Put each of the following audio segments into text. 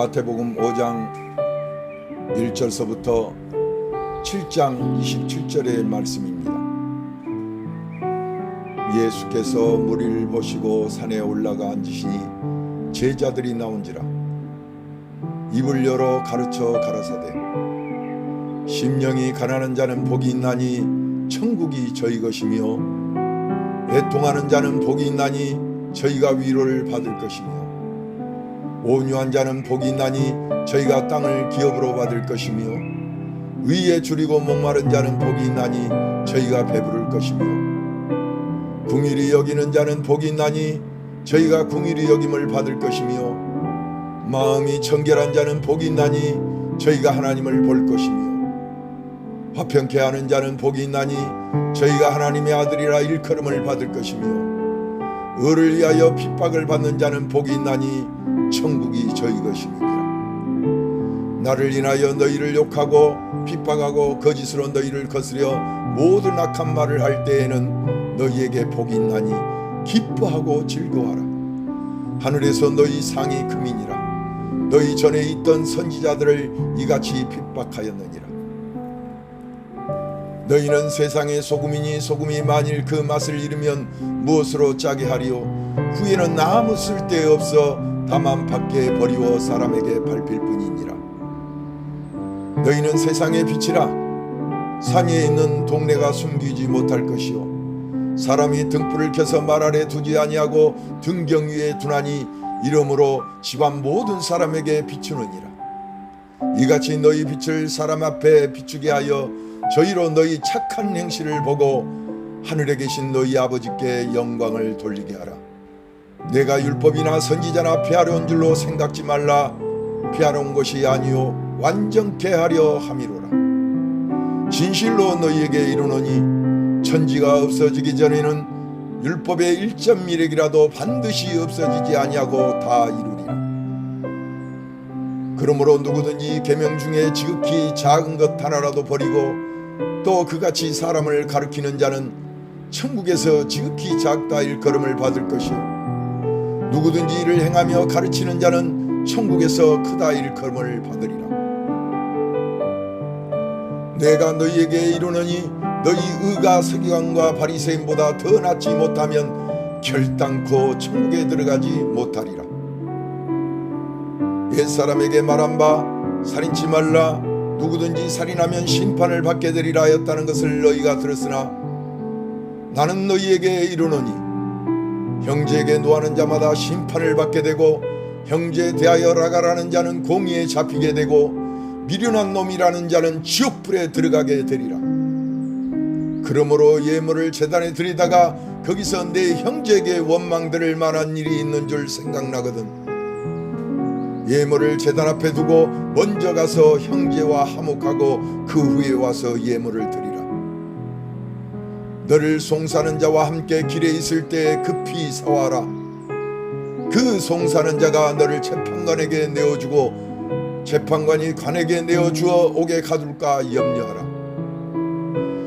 마태복음 5장 1절서부터 7장 27절의 말씀입니다. 예수께서 무리를 보시고 산에 올라가 앉으시니 제자들이 나온지라 입을 열어 가르쳐 가라사대 심령이 가난한 자는 복이 있나니 천국이 저희 것이며 애통하는 자는 복이 있나니 저희가 위로를 받을 것이며 온유한 자는 복이 있나니 저희가 땅을 기업으로 받을 것이며 의에 줄이고 목마른 자는 복이 있나니 저희가 배부를 것이며 궁일이 여기는 자는 복이 있나니 저희가 궁일이 여김을 받을 것이며 마음이 청결한 자는 복이 있나니 저희가 하나님을 볼 것이며 화평케 하는 자는 복이 있나니 저희가 하나님의 아들이라 일컬음을 받을 것이며 의를 위하여 핍박을 받는 자는 복이 있나니 천국이 저희 것임이니라 나를 인하여 너희를 욕하고 핍박하고 거짓으로 너희를 거스려 모든 악한 말을 할 때에는 너희에게 복이 있나니 기뻐하고 즐거워하라. 하늘에서 너희 상이 금이니라. 너희 전에 있던 선지자들을 이같이 핍박하였느니라. 너희는 세상의 소금이니 소금이 만일 그 맛을 잃으면 무엇으로 짜게 하리요? 후에는 아무 쓸데없어 다만 밖에 버리워 사람에게 밟힐 뿐이니라. 너희는 세상의 빛이라. 산 위에 있는 동네가 숨기지 못할 것이요. 사람이 등불을 켜서 말 아래 두지 아니하고 등경 위에 두나니 이러므로 집안 모든 사람에게 비추느니라. 이같이 너희 빛을 사람 앞에 비추게 하여 저희로 너희 착한 행실을 보고 하늘에 계신 너희 아버지께 영광을 돌리게 하라. 내가 율법이나 선지자나 피하려 온 줄로 생각지 말라. 피하려온 것이 아니요 완전케 하려 함이로라. 진실로 너희에게 이르노니 천지가 없어지기 전에는 율법의 1.1핵이라도 반드시 없어지지 아니하고 다 이루리라. 그러므로 누구든지 계명 중에 지극히 작은 것 하나라도 버리고 또 그같이 사람을 가르치는 자는 천국에서 지극히 작다 일컬음을 받을 것이요 누구든지 이를 행하며 가르치는 자는 천국에서 크다 일컬음을 받으리라. 내가 너희에게 이르노니 너희 의가 서기관과 바리새인보다 더 낫지 못하면 결단코 천국에 들어가지 못하리라. 옛사람에게 말한 바 살인치 말라. 누구든지 살인하면 심판을 받게 되리라 하였다는 것을 너희가 들었으나 나는 너희에게 이르노니 형제에게 노하는 자마다 심판을 받게 되고 형제에 대하여 라가라는 자는 공의에 잡히게 되고 미련한 놈이라는 자는 지옥불에 들어가게 되리라 그러므로 예물을 재단에 드리다가 거기서 내 형제에게 원망들을 만한 일이 있는 줄 생각나거든 예물을 제단 앞에 두고 먼저 가서 형제와 화목하고 그 후에 와서 예물을 드리라. 너를 송사는 자와 함께 길에 있을 때 급히 사와라. 그 송사는 자가 너를 재판관에게 내어주고 재판관이 관에게 내어주어 옥에 가둘까 염려하라.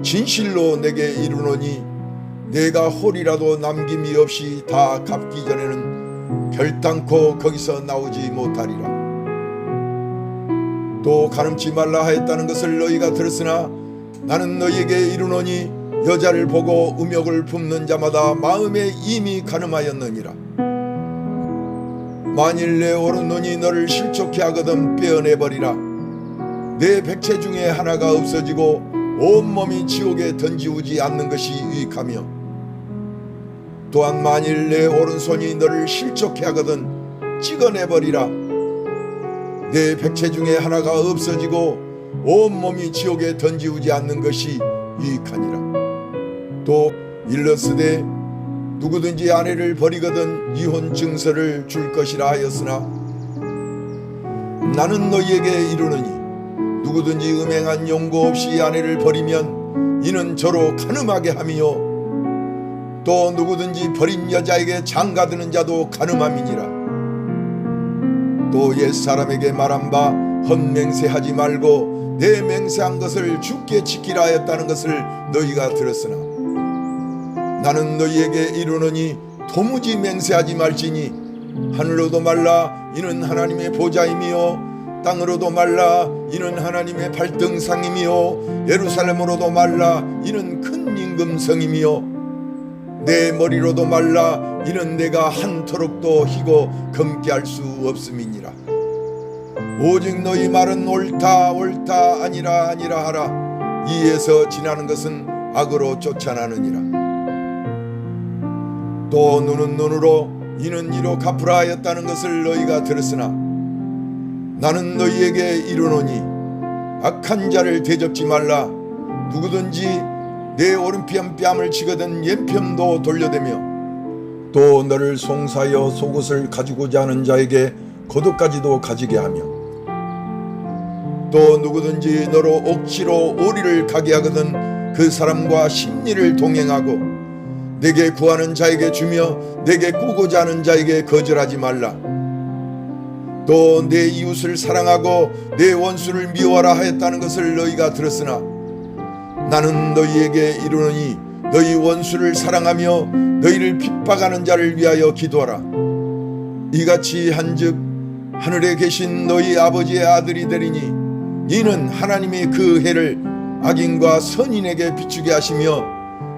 진실로 내게 이르노니 내가 홀이라도 남김이 없이 다 갚기 전에는 결단코 거기서 나오지 못하리라. 또 가늠치 말라 하였다는 것을 너희가 들었으나 나는 너희에게 이르노니 여자를 보고 음욕을 품는 자마다 마음에 이미 가늠하였느니라. 만일 내 오른 눈이 너를 실족케 하거든 빼어내버리라. 내 백체 중에 하나가 없어지고 온몸이 지옥에 던지우지 않는 것이 유익하며 또한 만일 내 오른손이 너를 실족해 하거든 찍어내버리라 내 백체 중에 하나가 없어지고 온몸이 지옥에 던지우지 않는 것이 유익하니라 또 일러스되 누구든지 아내를 버리거든 이혼 증서를 줄 것이라 하였으나 나는 너희에게 이르노니 누구든지 음행한 용고 없이 아내를 버리면 이는 저로 가늠하게 함이요. 또 누구든지 버린 여자에게 장가드는 자도 가늠함이니라. 또 옛사람에게 말한 바 헛맹세하지 말고 내 맹세한 것을 죽게 지키라 하였다는 것을 너희가 들었으나 나는 너희에게 이르노니 도무지 맹세하지 말지니 하늘로도 말라 이는 하나님의 보좌임이요 땅으로도 말라 이는 하나님의 발등상임이요 예루살렘으로도 말라 이는 큰 임금성임이요 내 머리로도 말라 이는 내가 한토록도 희고 검게 할 수 없음이니라. 오직 너희 말은 옳다 옳다 아니라 아니라 하라. 이에서 지나는 것은 악으로 쫓아나느니라 또 눈은 눈으로 이는 이로 갚으라 하였다는 것을 너희가 들었으나 나는 너희에게 이르노니 악한 자를 대접지 말라. 누구든지 내 오른편 뺨을 치거든 왼편도 돌려대며 또 너를 송사하여 속옷을 가지고자 하는 자에게 겉옷까지도 가지게 하며 또 누구든지 너로 억지로 오리를 가게 하거든 그 사람과 심리를 동행하고 내게 구하는 자에게 주며 내게 꾸고자 하는 자에게 거절하지 말라. 또 내 이웃을 사랑하고 내 원수를 미워하라 하였다는 것을 너희가 들었으나 나는 너희에게 이르노니 너희 원수를 사랑하며 너희를 핍박하는 자를 위하여 기도하라. 이같이 한즉 하늘에 계신 너희 아버지의 아들이 되리니 이는 하나님이 그 해를 악인과 선인에게 비추게 하시며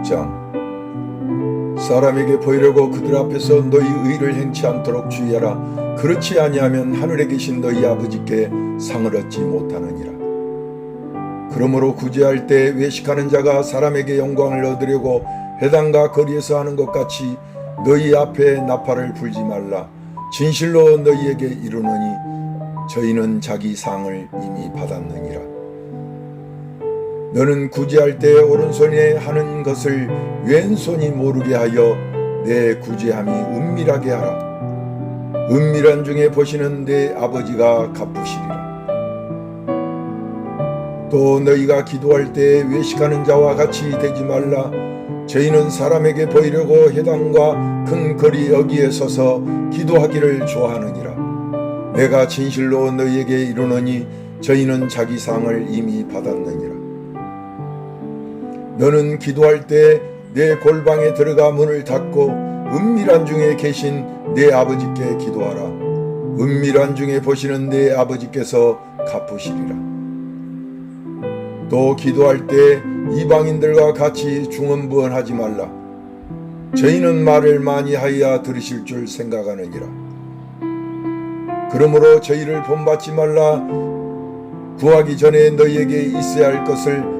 6장 사람에게 보이려고 그들 앞에서 너희 의를 행치 않도록 주의하라. 그렇지 아니하면 하늘에 계신 너희 아버지께 상을 얻지 못하느니라. 그러므로 구제할 때 외식하는 자가 사람에게 영광을 얻으려고 해당과 거리에서 하는 것 같이 너희 앞에 나팔을 불지 말라. 진실로 너희에게 이르노니 저희는 자기 상을 이미 받았느니라 너는 구제할 때 오른손에 하는 것을 왼손이 모르게 하여 내 구제함이 은밀하게 하라. 은밀한 중에 보시는 내 아버지가 갚으시리라. 또 너희가 기도할 때 외식하는 자와 같이 되지 말라. 저희는 사람에게 보이려고 해당과 큰 거리 여기에 서서 기도하기를 좋아하느니라. 내가 진실로 너희에게 이르노니 저희는 자기 상을 이미 받았느니라 너는 기도할 때 내 골방에 들어가 문을 닫고 은밀한 중에 계신 내 아버지께 기도하라 은밀한 중에 보시는 내 아버지께서 갚으시리라 또 기도할 때 이방인들과 같이 중언부언하지 말라. 저희는 말을 많이 하여 들으실 줄 생각하느니라. 그러므로 저희를 본받지 말라. 구하기 전에 너희에게 있어야 할 것을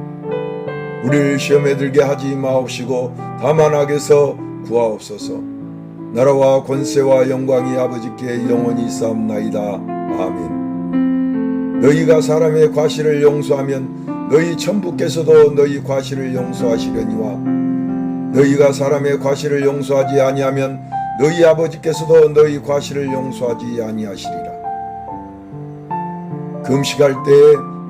우리를 시험에 들게 하지 마옵시고 다만 악에서 구하옵소서. 나라와 권세와 영광이 아버지께 영원히 쌓옵나이다. 아멘. 너희가 사람의 과실을 용서하면 너희 천부께서도 너희 과실을 용서하시려니와 너희가 사람의 과실을 용서하지 아니하면 너희 아버지께서도 너희 과실을 용서하지 아니하시리라. 금식할 때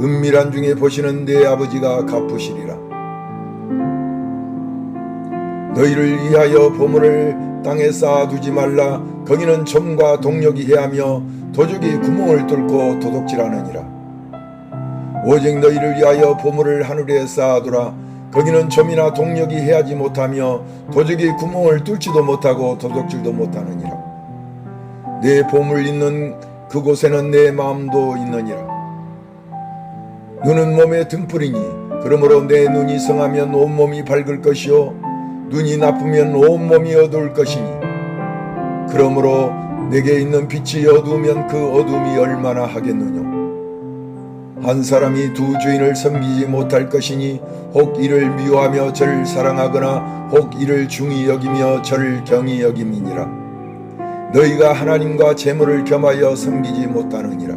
은밀한 중에 보시는 내 아버지가 갚으시리라. 너희를 위하여 보물을 땅에 쌓아두지 말라. 거기는 점과 동력이 해하며 도적이 구멍을 뚫고 도둑질하느니라 오직 너희를 위하여 보물을 하늘에 쌓아두라 거기는 점이나 동력이 해하지 못하며 도적이 구멍을 뚫지도 못하고 도둑질도 못하느니라 내 보물 있는 그곳에는 내 마음도 있느니라 눈은 몸의 등불이니 그러므로 내 눈이 성하면 온몸이 밝을 것이요 눈이 나쁘면 온몸이 어두울 것이니 그러므로 내게 있는 빛이 어두우면 그 어둠이 얼마나 하겠느냐 한 사람이 두 주인을 섬기지 못할 것이니 혹 이를 미워하며 저를 사랑하거나 혹 이를 중히 여기며 저를 경히 여김이니라. 너희가 하나님과 재물을 겸하여 섬기지 못하느니라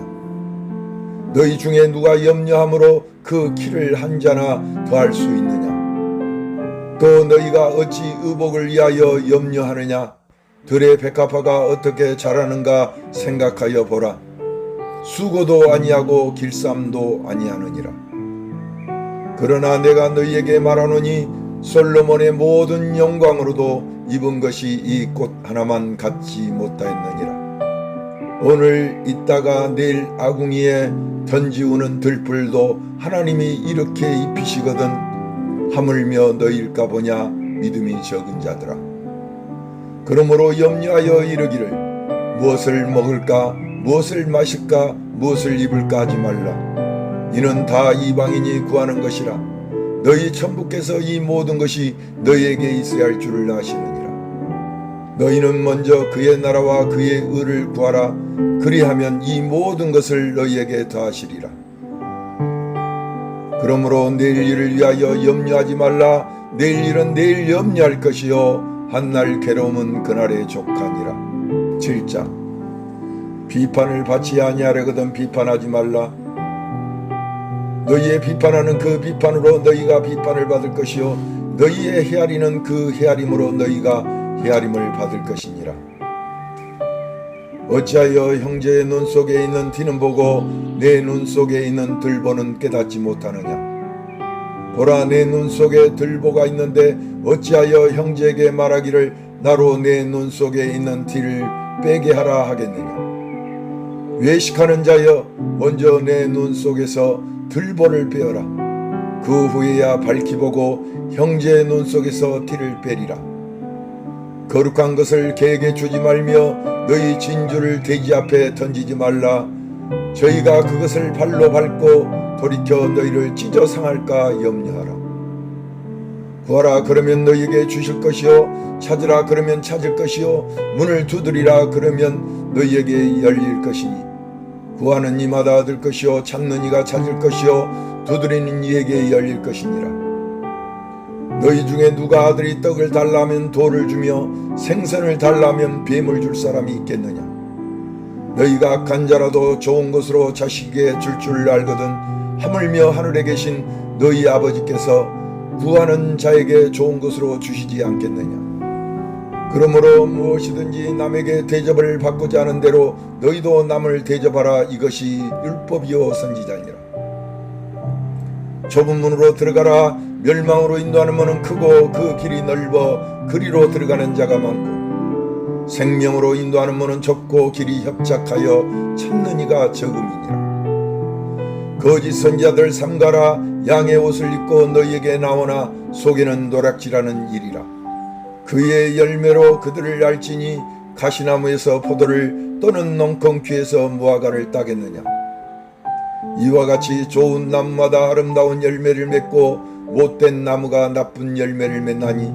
너희 중에 누가 염려함으로 그 키를 한 자나 더할 수 있느냐? 또 너희가 어찌 의복을 위하여 염려하느냐? 들의 백합화가 어떻게 자라는가 생각하여 보라. 수고도 아니하고 길쌈도 아니하느니라. 그러나 내가 너희에게 말하노니 솔로몬의 모든 영광으로도 입은 것이 이 꽃 하나만 갖지 못하였느니라 오늘 있다가 내일 아궁이에 던지우는 들불도 하나님이 이렇게 입히시거든 하물며 너희일까 보냐 믿음이 적은 자들아. 그러므로 염려하여 이르기를 무엇을 먹을까 무엇을 마실까 무엇을 입을까 하지 말라. 이는 다 이방인이 구하는 것이라. 너희 천부께서 이 모든 것이 너희에게 있어야 할 줄을 아시느니라 너희는 먼저 그의 나라와 그의 의를 구하라. 그리하면 이 모든 것을 너희에게 더하시리라. 그러므로 내일 일을 위하여 염려하지 말라. 내일 일은 내일 염려할 것이요. 한날 괴로움은 그날의 족하니라. 7장. 비판을 받지 아니하려거든 비판하지 말라. 너희의 비판하는 그 비판으로 너희가 비판을 받을 것이요. 너희의 헤아리는 그 헤아림으로 너희가 헤아림을 받을 것이니라. 어찌하여 형제의 눈 속에 있는 티는 보고 내 눈 속에 있는 들보는 깨닫지 못하느냐? 보라 내 눈 속에 들보가 있는데 어찌하여 형제에게 말하기를 나로 내 눈 속에 있는 티를 빼게 하라 하겠느냐? 외식하는 자여 먼저 내 눈 속에서 들보를 빼어라. 그 후에야 밝히 보고 형제의 눈 속에서 티를 빼리라 거룩한 것을 개에게 주지 말며 너희 진주를 돼지 앞에 던지지 말라. 저희가 그것을 발로 밟고 돌이켜 너희를 찢어 상할까 염려하라. 구하라 그러면 너희에게 주실 것이요 찾으라 그러면 찾을 것이요 문을 두드리라 그러면 너희에게 열릴 것이니. 구하는 이마다 얻을 것이요 찾는 이가 찾을 것이요 두드리는 이에게 열릴 것이니라 너희 중에 누가 아들이 떡을 달라면 돌을 주며 생선을 달라면 뱀을 줄 사람이 있겠느냐? 너희가 악한 자라도 좋은 것으로 자식에게 줄 줄 알거든 하물며 하늘에 계신 너희 아버지께서 구하는 자에게 좋은 것으로 주시지 않겠느냐? 그러므로 무엇이든지 남에게 대접을 받고자 하는 대로 너희도 남을 대접하라. 이것이 율법이요 선지자니라. 좁은 문으로 들어가라 멸망으로 인도하는 문은 크고 그 길이 넓어 그리로 들어가는 자가 많고 생명으로 인도하는 문은 좁고 길이 협착하여 찾는 이가 적음이니라. 거짓 선자들 삼가라 양의 옷을 입고 너희에게 나오나 속에는 노락질하는 일이라. 그의 열매로 그들을 알지니 가시나무에서 포도를 또는 농콩귀에서 무화과를 따겠느냐? 이와 같이 좋은 나무마다 아름다운 열매를 맺고 못된 나무가 나쁜 열매를 맺나니?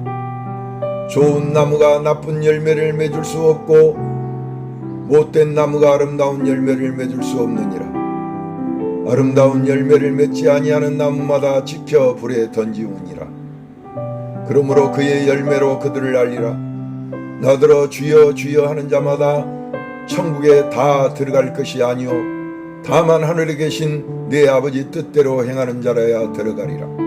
좋은 나무가 나쁜 열매를 맺을 수 없고 못된 나무가 아름다운 열매를 맺을 수 없느니라. 아름다운 열매를 맺지 아니하는 나무마다 지켜 불에 던지우니라. 그러므로 그의 열매로 그들을 알리라. 나더러 주여 주여 하는 자마다 천국에 다 들어갈 것이 아니요. 다만 하늘에 계신 내 아버지 뜻대로 행하는 자라야 들어가리라.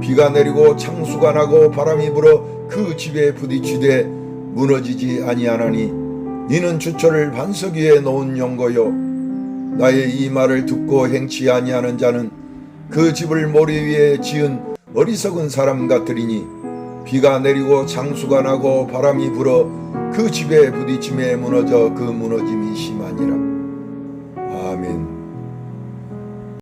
비가 내리고 창수가 나고 바람이 불어 그 집에 부딪히되 무너지지 아니하나니 이는 주초를 반석 위에 놓은 연고요. 나의 이 말을 듣고 행치 아니하는 자는 그 집을 모래 위에 지은 어리석은 사람 같으리니 비가 내리고 창수가 나고 바람이 불어 그 집에 부딪힘에 무너져 그 무너짐이 심하니라